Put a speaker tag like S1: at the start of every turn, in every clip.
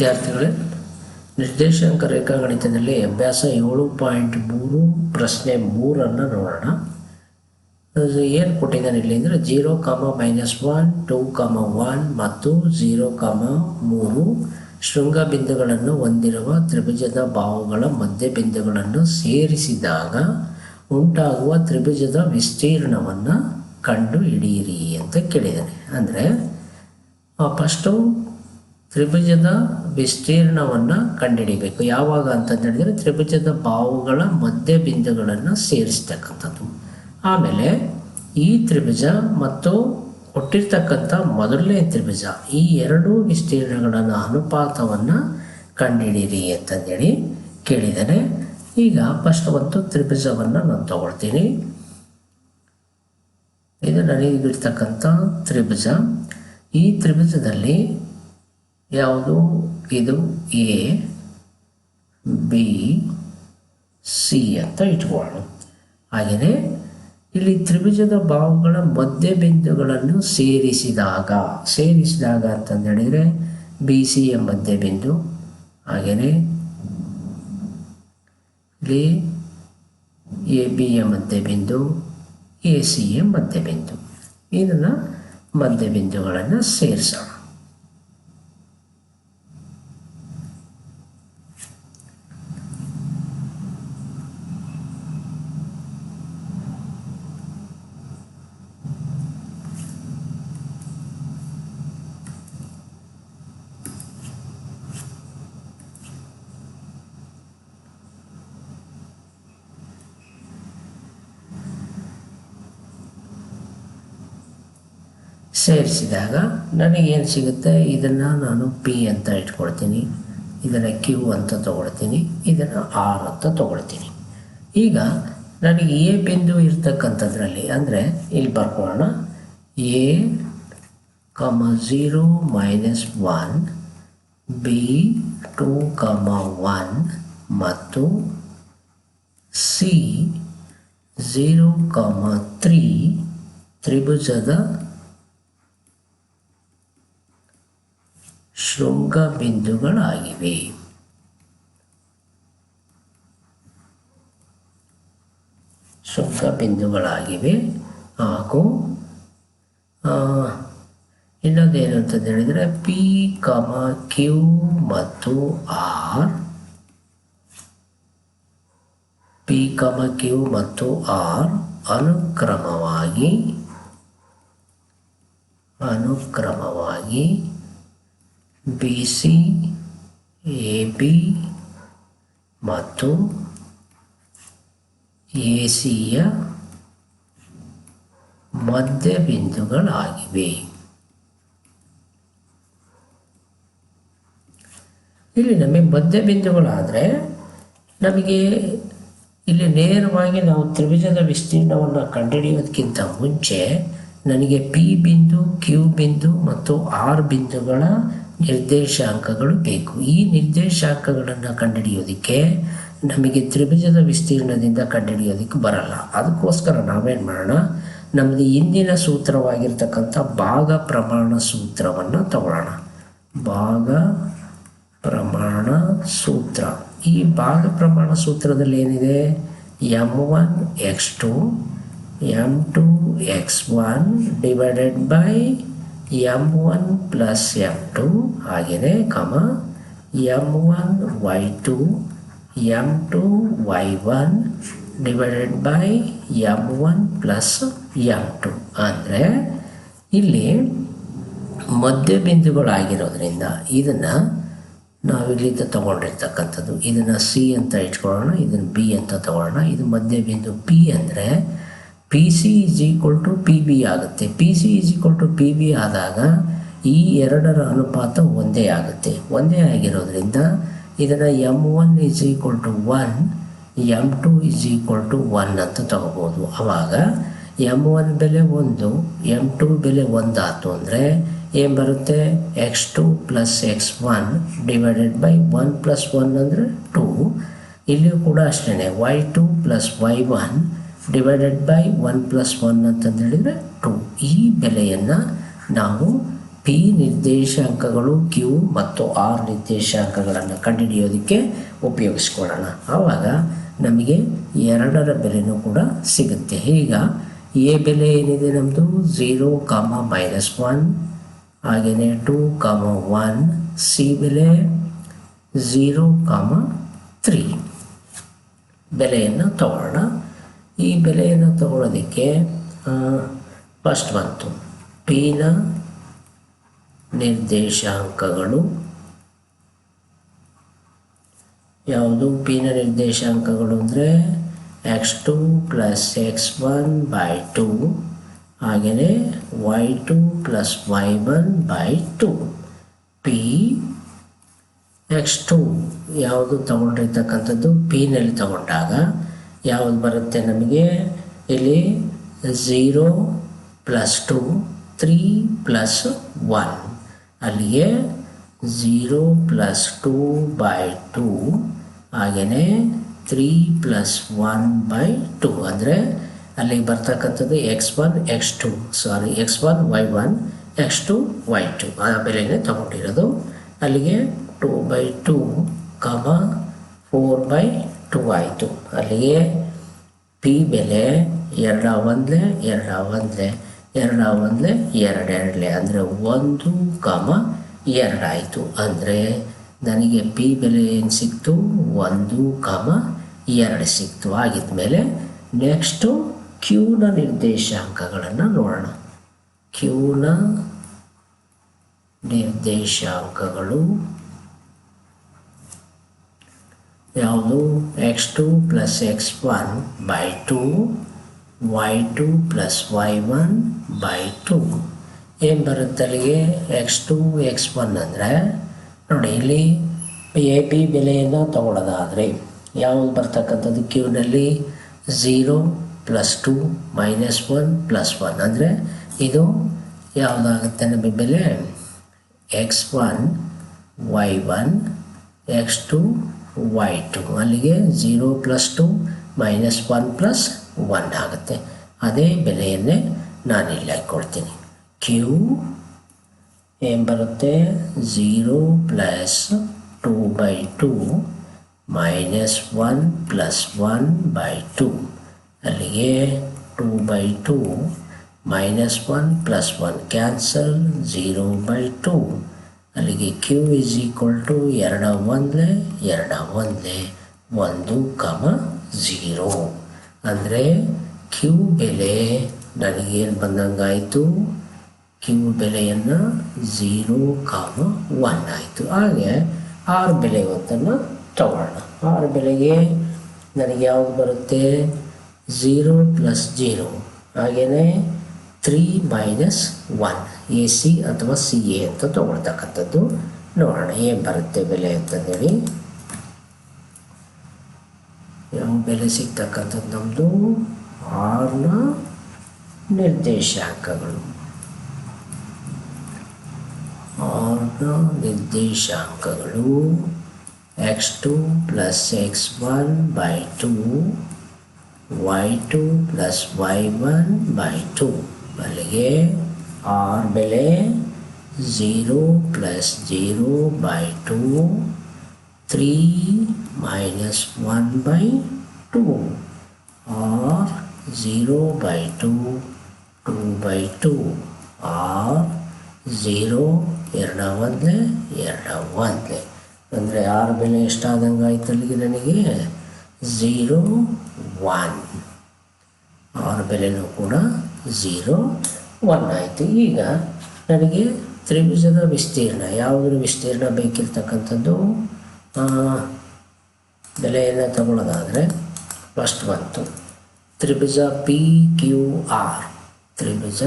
S1: ವಿದ್ಯಾರ್ಥಿಗಳೇ ನಿರ್ದೇಶಾಂಕ ರೇಖಾಗಣಿತದಲ್ಲಿ ಅಭ್ಯಾಸ ಏಳು ಪಾಯಿಂಟ್ ಮೂರು ಪ್ರಶ್ನೆ ಮೂರನ್ನು ನೋಡೋಣ. ಏನು ಕೊಟ್ಟಿದ್ದಾನೆ ಇಲ್ಲಿ ಅಂದರೆ zero comma minus one, two comma one ಮತ್ತು ಝೀರೋ ಕಾಮ ಮೂರು. ಶೃಂಗ ಬಿಂದುಗಳನ್ನು ಹೊಂದಿರುವ ತ್ರಿಭುಜದ ಭಾವಗಳ ಮಧ್ಯ ಬಿಂದುಗಳನ್ನು ಸೇರಿಸಿದಾಗ ಉಂಟಾಗುವ ತ್ರಿಭುಜದ ವಿಸ್ತೀರ್ಣವನ್ನು ಕಂಡು ಹಿಡಿಯಿರಿ ಅಂತ ಕೇಳಿದ್ದಾನೆ. ಅಂದರೆ ಫಸ್ಟು ತ್ರಿಭುಜದ ವಿಸ್ತೀರ್ಣವನ್ನು ಕಂಡುಹಿಡಿಬೇಕು. ಯಾವಾಗ ಅಂತ ಹೇಳಿದರೆ ತ್ರಿಭುಜದ ಬಾವುಗಳ ಮಧ್ಯ ಬಿಂದುಗಳನ್ನು ಸೇರಿಸ್ತಕ್ಕಂಥದ್ದು. ಆಮೇಲೆ ಈ ತ್ರಿಭುಜ ಮತ್ತು ಕೊಟ್ಟಿರ್ತಕ್ಕಂಥ ಮೊದಲನೇ ತ್ರಿಭುಜ, ಈ ಎರಡೂ ವಿಸ್ತೀರ್ಣಗಳನ್ನು ಅನುಪಾತವನ್ನು ಕಂಡುಹಿಡಿಯಿರಿ ಅಂತಂದೇಳಿ ಕೇಳಿದರೆ ಈಗ ಫಸ್ಟ್ ಒಂದು ತ್ರಿಭುಜವನ್ನು ನಾನು ತಗೊಳ್ತೀನಿ. ಇದು ನನಗಿರ್ತಕ್ಕಂಥ ತ್ರಿಭುಜ, ಈ ತ್ರಿಭುಜದಲ್ಲಿ ಯಾವುದು? ಇದು ಎ, ಬಿ, ಸಿ ಅಂತ ಇಟ್ಕೊಳ್ಳೋಣ ಹಾಗೆಯೇ ಇಲ್ಲಿ ತ್ರಿಭುಜದ ಭಾವಗಳ ಮಧ್ಯ ಬಿಂದುಗಳನ್ನು ಸೇರಿಸಿದಾಗ ಸೇರಿಸಿದಾಗ ಅಂತಂದು ಹೇಳಿದರೆ ಬಿ, ಸಿ ಎ ಮಧ್ಯ ಬಿಂದು ಹಾಗೆಯೇ ಇಲ್ಲಿ ಎ, ಬಿ ಎ ಮಧ್ಯ ಬಿಂದು ಎ, ಸಿ ಎ ಮಧ್ಯ ಬಿಂದು ಇದನ್ನು ಮಧ್ಯ ಬಿಂದುಗಳನ್ನು ಸೇರಿಸೋಣ. ಸೇರಿಸಿದಾಗ ನನಗೇನು ಸಿಗುತ್ತೆ? ಇದನ್ನು ನಾನು ಪಿ ಅಂತ ಇಟ್ಕೊಳ್ತೀನಿ. ಇದನ್ನು ಕ್ಯೂ ಅಂತ ತೊಗೊಳ್ತೀನಿ. ಇದನ್ನು ಆರ್ ಅಂತ ತೊಗೊಳ್ತೀನಿ. ಈಗ ನನಗೆ ಎ ಬಿಂದು ಇರ್ತಕ್ಕಂಥದ್ರಲ್ಲಿ ಅಂದರೆ ಇಲ್ಲಿ ಬರ್ಕೊಳ್ಳೋಣ. A comma zero minus one B two comma one ಮತ್ತು ಸಿ ಝೀರೋ ಕಮ ತ್ರೀ ತ್ರಿಭುಜದ ಶೃಂಗ ಬಿಂದುಗಳಾಗಿವೆ ಶೃಂಗ ಬಿಂದುಗಳಾಗಿವೆ ಹಾಗೂ ಇನ್ನೊಂದೇನು ಅಂತ ಹೇಳಿದರೆ ಪಿ, ಕಮ, ಕ್ಯೂ ಮತ್ತು ಆರ್. ಪಿ, ಕಮ, ಕ್ಯೂ ಮತ್ತು ಆರ್ ಅನುಕ್ರಮವಾಗಿ ಅನುಕ್ರಮವಾಗಿ ಬಿ ಸಿ ಎ ಬಿ ಮತ್ತು ಎ ಸಿಯ ಮಧ್ಯ ಬಿಂದುಗಳಾಗಿವೆ ಇಲ್ಲಿ ನಮಗೆ ಮಧ್ಯ ಬಿಂದುಗಳಾದರೆ ನಮಗೆ ಇಲ್ಲಿ ನೇರವಾಗಿ ನಾವು ತ್ರಿಭುಜದ ವಿಸ್ತೀರ್ಣವನ್ನು ಕಂಡುಹಿಡಿಯೋದಕ್ಕಿಂತ ಮುಂಚೆ ನನಗೆ ಪಿ ಬಿಂದು ಕ್ಯೂ ಬಿಂದು ಮತ್ತು ಆರ್ ಬಿಂದುಗಳ ನಿರ್ದೇಶಾಂಕಗಳು ಬೇಕು. ಈ ನಿರ್ದೇಶಾಂಕಗಳನ್ನು ಕಂಡುಹಿಡಿಯೋದಕ್ಕೆ ನಮಗೆ ತ್ರಿಭುಜದ ವಿಸ್ತೀರ್ಣದಿಂದ ಕಂಡುಹಿಡಿಯೋದಕ್ಕೆ ಬರಲ್ಲ. ಅದಕ್ಕೋಸ್ಕರ ನಾವೇನು ಮಾಡೋಣ ನಮ್ಮದು ಹಿಂದಿನ ಸೂತ್ರವಾಗಿರ್ತಕ್ಕಂಥ ಭಾಗ ಪ್ರಮಾಣ ಸೂತ್ರವನ್ನು ತಗೊಳ್ಳೋಣ. ಭಾಗ ಪ್ರಮಾಣ ಸೂತ್ರ. ಈ ಭಾಗ ಪ್ರಮಾಣ ಸೂತ್ರದಲ್ಲಿ ಏನಿದೆ? M one, X two, M two, X one divided by M one plus M two ಹಾಗೆಯೇ comma M one Y two M two Y one divided by M one plus M two ಅಂದರೆ ಇಲ್ಲಿ ಮಧ್ಯ ಬಿಂದುಗಳಾಗಿರೋದ್ರಿಂದ ಇದನ್ನು ನಾವಿಲ್ಲಿಂದ ತೊಗೊಂಡಿರ್ತಕ್ಕಂಥದ್ದು. ಇದನ್ನು C ಅಂತ ಇಟ್ಕೊಳ್ಳೋಣ, ಇದನ್ನು B ಅಂತ ತಗೊಳ್ಳೋಣ. ಇದು ಮಧ್ಯ ಬಿಂದು ಪಿ ಅಂದರೆ P C is equal to P B ಆಗುತ್ತೆ. P C is equal to P B ಆದಾಗ ಈ ಎರಡರ ಅನುಪಾತ ಒಂದೇ ಆಗುತ್ತೆ. ಒಂದೇ ಆಗಿರೋದ್ರಿಂದ ಇದನ್ನು M one is equal to one M two is equal to one ಅಂತ ತಗೋಬೋದು. ಆವಾಗ ಎಂ ಒನ್ ಬೆಲೆ ಒಂದು ಎಂ ಟು ಬೆಲೆ ಒಂದಾಯ್ತು ಅಂದರೆ ಏನು ಬರುತ್ತೆ? X two plus X one divided by one plus one ಅಂದರೆ ಟೂ ಇಲ್ಲಿಯೂ ಕೂಡ ಅಷ್ಟೇ Y two plus Y one divided by one plus one ಅಂತಂದೇಳಿದರೆ two ಈ ಬೆಲೆಯನ್ನು ನಾವು ಪಿ ನಿರ್ದೇಶಾಂಕಗಳು ಕ್ಯೂ ಮತ್ತು ಆರ್ ನಿರ್ದೇಶಾಂಕಗಳನ್ನು ಕಂಡುಹಿಡಿಯೋದಕ್ಕೆ ಉಪಯೋಗಿಸ್ಕೊಳ್ಳೋಣ. ಆವಾಗ ನಮಗೆ ಎರಡರ ಬೆಲೆನೂ ಕೂಡ ಸಿಗುತ್ತೆ. ಈಗ ಎ ಬೆಲೆ ಏನಿದೆ ನಮ್ಮದು ಝೀರೋ ಕಾಮ ಮೈನಸ್ ಒನ್ ಹಾಗೆಯೇ ಟು ಕಾಮ ಒನ್ ಸಿ ಬೆಲೆ ಝೀರೋ ಕಾಮ ತ್ರೀ ಬೆಲೆಯನ್ನು ತಗೊಳ್ಳೋಣ. ಈ ಬೆಲೆಯನ್ನು ತಗೊಳ್ಳೋದಕ್ಕೆ ಫಸ್ಟ್ ಬಂತು. ಪಿನ, ನಿರ್ದೇಶಾಂಕಗಳು. ಯಾವುದು? ಪಿನ ನಿರ್ದೇಶಾಂಕಗಳು ಅಂದರೆ X two plus X one by two ಹಾಗೆಯೇ Y two plus Y one by two P X two ಯಾವುದು ತಗೊಂಡಿರ್ತಕ್ಕಂಥದ್ದು? ಪಿನಲ್ಲಿ ತಗೊಂಡಾಗ ಯಾವುದು ಬರುತ್ತೆ ನಮಗೆ? ಇಲ್ಲಿ zero plus two three plus one ಅಲ್ಲಿಗೆ zero plus two by two ಹಾಗೆಯೇ three plus one by two ಅಂದರೆ ಅಲ್ಲಿಗೆ ಬರ್ತಕ್ಕಂಥದ್ದು X one X two sorry X one Y one X two Y two ಆ ಬೆಲೆನೇ ತಗೊಂಡಿರೋದು. ಅಲ್ಲಿಗೆ two by two comma four by two ಆಯಿತು ಅಲ್ಲಿಗೆ ಪಿ ಬೆಲೆ ಎರಡ ಒಂದ್ಲೆ ಎರಡ ಒಂದ್ಲೆ, ಎರಡ ಒಂದಲೆ, ಎರಡೆರಡಲೆ. ಅಂದರೆ ಒಂದು ಕಮ ಎರಡಾಯಿತು ಅಂದರೆ ನನಗೆ ಪಿ ಬೆಲೆ ಏನು ಸಿಕ್ತು? ಒಂದು ಕಮ ಎರಡು ಸಿಕ್ತು. ಆಗಿದ ಮೇಲೆ ನೆಕ್ಸ್ಟು ಕ್ಯೂನ ನಿರ್ದೇಶಾಂಕಗಳನ್ನು ನೋಡೋಣ. ಕ್ಯೂನ ನಿರ್ದೇಶಾಂಕಗಳು ಯಾವುದು? X two plus X one by two Y two plus Y one by two ಏನು ಬರುತ್ತೆ ಅಲ್ಲಿಗೆ? ಎಕ್ಸ್ ಟು ಎಕ್ಸ್ ಒನ್ ಅಂದರೆ, ನೋಡಿ ಇಲ್ಲಿ ಎ ಪಿ ಬೆಲೆಯನ್ನು ತಗೊಳ್ಳೋದಾದರೆ ಯಾವುದು ಬರ್ತಕ್ಕಂಥದ್ದು ಕ್ಯೂನಲ್ಲಿ zero plus two minus one plus one ಅಂದರೆ, ಇದು ಯಾವುದಾಗುತ್ತೆ ನಮಗೆ ಬೆಲೆ? X one Y one X two Y two ಅಲ್ಲಿಗೆ zero plus two minus one plus one ಆಗುತ್ತೆ. ಅದೇ ಬೆಲೆಯನ್ನೇ ನಾನು ಇಲ್ಲಿ ಹಾಕ್ಕೊಳ್ತೀನಿ. ಕ್ಯೂ ಏನು ಬರುತ್ತೆ? Zero plus two by two minus one plus one by two ಅಲ್ಲಿಗೆ two by two minus one plus one cancel zero by two ಅಲ್ಲಿಗೆ ಕ್ಯೂ ಇಸ್ ಈಕ್ವಲ್ ಟು ಎರಡ ಒಂದೇ ಎರಡ ಒಂದೇ ಒಂದು ಕಮ ಝೀರೋ ಅಂದರೆ ಕ್ಯೂ ಬೆಲೆ, ನನಗೇನು ಬಂದಂಗಾಯಿತು? ಕ್ಯೂ ಬೆಲೆಯನ್ನು ಝೀರೋ ಕಾಮ ಒನ್ ಆಯಿತು. ಹಾಗೆ ಆರು ಬೆಲೆ ಹೊತ್ತನ್ನು ತಗೊಳ್ಳೋಣ ಆರು ಬೆಲೆಗೆ ನನಗೆ ಯಾವುದು ಬರುತ್ತೆ? ಝೀರೋ ಪ್ಲಸ್ ಜೀರೋ ಹಾಗೆಯೇ three minus one A C ಅಥವಾ ಸಿ ಎ ಅಂತ ತೊಗೊಳ್ತಕ್ಕಂಥದ್ದು. ನೋಡೋಣ, ಏನು ಬರುತ್ತೆ ಬೆಲೆ ಅಂತಂದೇಳಿ ಯಾವ ಬೆಲೆ ಸಿಗ್ತಕ್ಕಂಥದ್ದು ನಮ್ಮದು ಆರ್ನ ನಿರ್ದೇಶಾಂಕಗಳು. ಆರ್ನ ನಿರ್ದೇಶಾಂಕಗಳು X two plus X one by two Y two plus Y one by two ಅಲ್ಲಿಗೆ ಆರ್ ಬೆಲೆ zero plus zero by two three minus one by two R zero by two two by two R zero ಎರಡ ಒಂದಲೇ ಎರಡ ಒಂದಲೇ ಅಂದರೆ ಆರು ಬೆಲೆ ಎಷ್ಟಾದಂಗೆ ಆಯ್ತು ಅಲ್ಲಿಗೆ ನನಗೆ? ಝೀರೋ ಒನ್ ಆರು ಬೆಲೆನೂ ಕೂಡ ಝೀರೋ ಒನ್ ಆಯಿತು. ಈಗ ನನಗೆ ತ್ರಿಭುಜದ ವಿಸ್ತೀರ್ಣ, ಯಾವುದರ ವಿಸ್ತೀರ್ಣ ಬೇಕಿರ್ತಕ್ಕಂಥದ್ದು? ಬೆಲೆಯನ್ನು ತಗೊಳ್ಳೋದಾದರೆ ಫಸ್ಟ್ ಬಂತು ತ್ರಿಭುಜ ಪಿ ಕ್ಯೂ ಆರ್ ತ್ರಿಭುಜ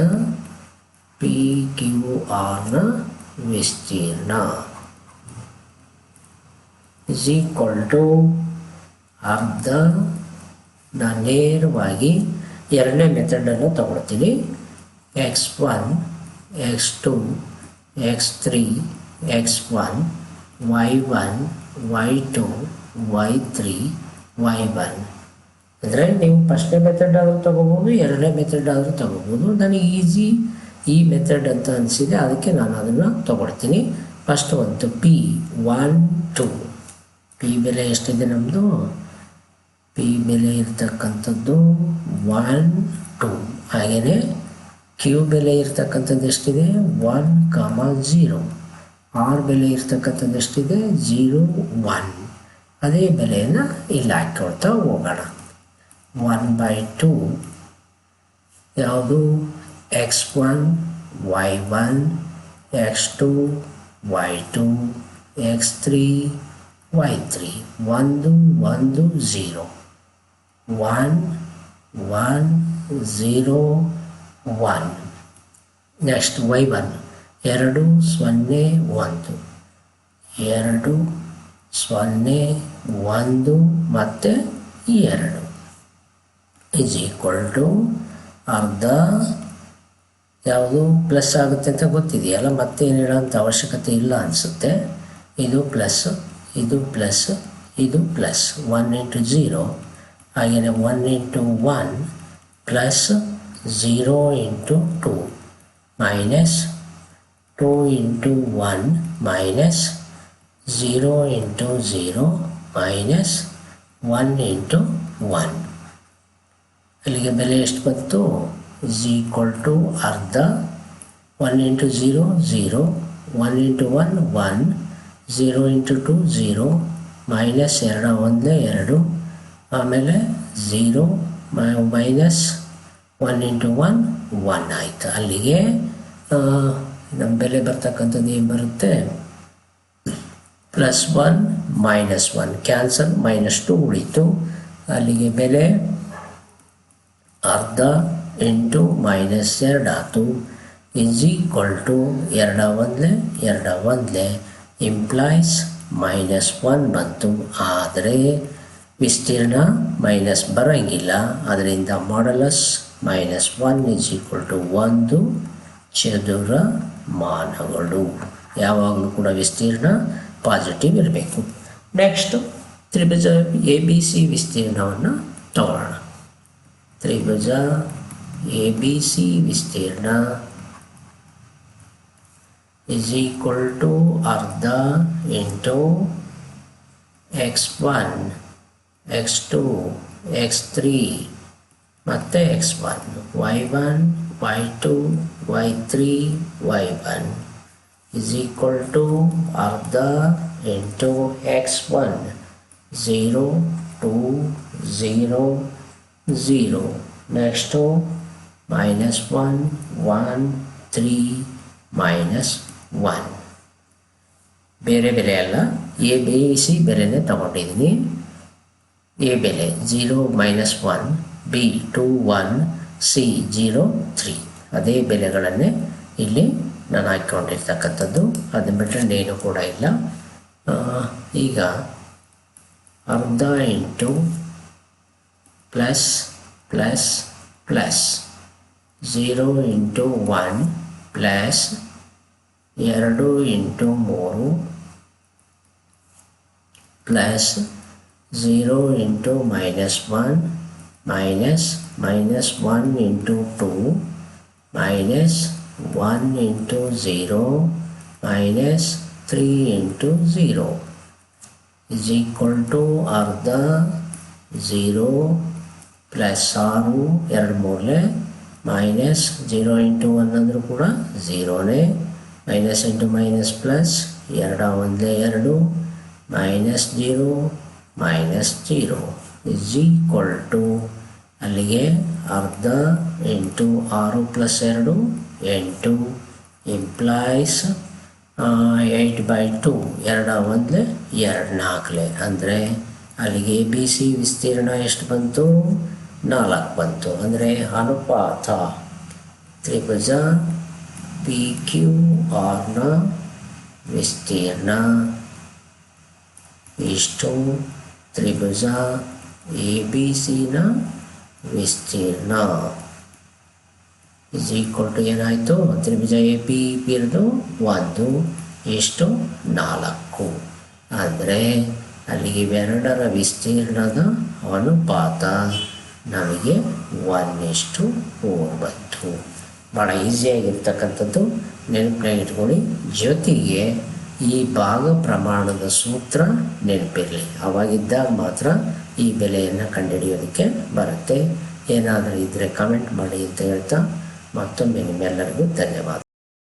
S1: ಪಿ ಕ್ಯೂ ಆರ್ನ ವಿಸ್ತೀರ್ಣ. ಇಸ್ ಈಕ್ವಲ್ ಟು ಅರ್ಧ ನಾನು ನೇರವಾಗಿ ಎರಡನೇ ಮೆಥಡನ್ನು ತಗೊಳ್ತೀನಿ. X one X two X three X one Y one Y two Y three Y one ಅಂದರೆ ನೀವು ಫಸ್ಟ್ನೇ ಮೆಥಡ್ ಆದರೂ ತೊಗೋಬೋದು, ಎರಡನೇ ಮೆಥಡ್ ಆದರೂ ತೊಗೋಬೋದು. ನನಗೆ ಈಸಿ ಈ ಮೆಥಡ್ ಅಂತ ಅನಿಸಿದೆ, ಅದಕ್ಕೆ ನಾನು ಅದನ್ನು ತಗೊಳ್ತೀನಿ. ಫಸ್ಟ್ ಒಂದು ಪಿ ಒನ್ ಟು ಪಿ ಬೆಲೆ ಎಷ್ಟಿದೆ ನಮ್ಮದು ಪಿ ಬೆಲೆ ಇರ್ತಕ್ಕಂಥದ್ದು ಒನ್ ಟು ಹಾಗೆಯೇ ಕ್ಯೂ ಬೆಲೆ ಇರ್ತಕ್ಕಂಥದ್ದು ಎಷ್ಟಿದೆ? ಒನ್ ಕಾಮ ಜೀರೋ ಆರ್ ಬೆಲೆ ಇರ್ತಕ್ಕಂಥದ್ದು ಎಷ್ಟಿದೆ? ಜೀರೋ ಒನ್ ಅದೇ ಬೆಲೆಯನ್ನು ಇಲ್ಲಿ ಹಾಕ್ಕೊಳ್ತಾ ಹೋಗೋಣ. ಒನ್ ಬೈ ಟು ಯಾವುದು? X one Y one X two Y two X three Y three ಒಂದು ಒಂದು zero one next Y one ಎರಡು, ಸೊನ್ನೆ, ಒಂದು. ಎರಡು, ಸೊನ್ನೆ, ಒಂದು ಮತ್ತು ಎರಡು. ಇಸ್ ಈಕ್ವಲ್ ಟು ಅರ್ಧ. ಯಾವುದು ಪ್ಲಸ್ ಆಗುತ್ತೆ ಅಂತ ಗೊತ್ತಿದೆಯಲ್ಲ? ಮತ್ತೆ ಏನು ಹೇಳೋಂಥ ಅವಶ್ಯಕತೆ ಇಲ್ಲ ಅನಿಸುತ್ತೆ. ಇದು ಪ್ಲಸ್ ಇದು ಪ್ಲಸ್ ಇದು ಪ್ಲಸ್ ಒನ್ ಇಂಟು ಝೀರೋ ಹಾಗೆಯೇ one into one plus zero into two minus two into one minus zero into zero minus one into one ಅಲ್ಲಿಗೆ ಬೆಲೆ ಎಷ್ಟು ಬಂತು? ಇಸ್ ಈಕ್ವಲ್ ಟು ಅರ್ಧ. One into zero zero one into one one zero into two zero minus ಎರಡು, ಒಂದೇ, ಎರಡು. ಆಮೇಲೆ zero minus one into one one ಆಯಿತು. ಅಲ್ಲಿಗೆ ನಮ್ಮ ಬೆಲೆ ಬರ್ತಕ್ಕಂಥದ್ದು ಏನು ಬರುತ್ತೆ? Plus one minus one cancel minus two ಉಳಿತು. ಅಲ್ಲಿಗೆ ಬೆಲೆ ಅರ್ಧ ಎಂಟು ಮೈನಸ್ ಎರಡು ಆಯಿತು. ಇಸ್ ಈಕ್ವಲ್ ಟು ಎರಡ ಒಂದಲೆ ಎರಡ ಒಂದಲೆ. ಇಂಪ್ಲಾಯ್ಸ್ ಮೈನಸ್ ಒನ್ ಬಂತು. ಆದರೆ ವಿಸ್ತೀರ್ಣ ಮೈನಸ್ ಬರೋಂಗಿಲ್ಲ. ಅದರಿಂದ modulus minus one is equal to ಒಂದು ಚದುರ ಮಾನಗಳು. ಯಾವಾಗಲೂ ಕೂಡ ವಿಸ್ತೀರ್ಣ ಪಾಸಿಟಿವ್ ಇರಬೇಕು. ನೆಕ್ಸ್ಟು ತ್ರಿಭುಜ ಎ ಬಿ ಸಿ ವಿಸ್ತೀರ್ಣವನ್ನು ತಗೊಳ್ಳೋಣ ತ್ರಿಭುಜ ಎ ಬಿ ಸಿ ವಿಸ್ತೀರ್ಣ ಇಸ್ ಈಕ್ವಲ್ ಟು ಅರ್ಧ into X one X two X three ಮತ್ತು X one Y one Y two Y three Y one is equal to ಅರ್ಧ into X one zero two zero zero next minus one one three minus one ಬೇರೆ ಬೆಲೆ ಅಲ್ಲ A B C ಬೆಲೆನೇ ತಗೊಂಡಿದ್ದೀನಿ. A ಬೆಲೆ zero minus one B two one C zero three. ಅದೇ ಬೆಲೆಗಳನ್ನೇ ಇಲ್ಲಿ ನಾನು ಹಾಕ್ಕೊಂಡಿರ್ತಕ್ಕಂಥದ್ದು. ಅದನ್ನ ಬಿಟ್ಟರೆ ಏನು ಕೂಡ ಇಲ್ಲ. ಈಗ ಅರ್ಧ into plus plus plus zero into one plus ಎರಡು ಇಂಟು ಮೂರು plus zero into minus one minus minus one into two minus one into zero minus three into zero is equal to ಅರ್ಧ ಝೀರೋ ಪ್ಲಸ್ ಆರು ಎರಡು ಮೂರಲೆ minus zero into one ಅಂದರೂ ಕೂಡ ಝೀರೋನೇ. Minus into minus plus ಎರಡ ಒಂದೇ ಎರಡು minus zero minus zero is equal to ಅಲ್ಲಿಗೆ ಅರ್ಧ ಎಂಟು ಆರು ಪ್ಲಸ್ ಎರಡು ಎಂಟು ಇಂಪ್ಲಾಯ್ಸ್ ಏಯ್ಟ್ ಬೈ ಟು ಎರಡ ಒಂದಲೆ ಎರಡು ನಾಲ್ಕಲೆ. ಅಂದರೆ ಅಲ್ಲಿಗೆ ಬಿ ಸಿ ವಿಸ್ತೀರ್ಣ ಎಷ್ಟು ಬಂತು? ನಾಲ್ಕು ಬಂತು. ಅಂದರೆ ಅನುಪಾತ ತ್ರಿಭುಜ ಪಿ ಕ್ಯೂ ಆರ್ನ ವಿಸ್ತೀರ್ಣ ಇಷ್ಟು ತ್ರಿಭುಜ ಎ ಬಿ ಸಿನ ವಿಸ್ತೀರ್ಣ. ಇಸ್ ಈಕ್ವಲ್ ಟು ಏನಾಯಿತು? ತ್ರಿಭುಜ ಎ ಬಿ ಪಿರ್ದು ಒಂದು ಎಷ್ಟು ನಾಲ್ಕು. ಅಂದರೆ ಅಲ್ಲಿ ಇವೆರಡರ ವಿಸ್ತೀರ್ಣದ ಅನುಪಾತ ನಮಗೆ ಒನ್ ಎಷ್ಟು ಒಂಬತ್ತು. ಬಂತು ಭಾಳ ಈಸಿಯಾಗಿರ್ತಕ್ಕಂಥದ್ದು ನೆನಪಿನಾಗಿಟ್ಕೊಳ್ಳಿ ಜೊತೆಗೆ ಈ ಭಾಗ ಪ್ರಮಾಣದ ಸೂತ್ರ ನೆನಪಿರಲಿ. ಅವಾಗಿದ್ದಾಗ ಮಾತ್ರ ಈ ಬೆಲೆಯನ್ನು ಕಂಡುಹಿಡಿಯೋದಕ್ಕೆ ಬರುತ್ತೆ. ಏನಾದರೂ ಇದ್ದರೆ ಕಮೆಂಟ್ ಮಾಡಿ ಅಂತ ಹೇಳ್ತಾ ಮತ್ತೊಮ್ಮೆ ನಿಮ್ಮೆಲ್ಲರಿಗೂ ಧನ್ಯವಾದ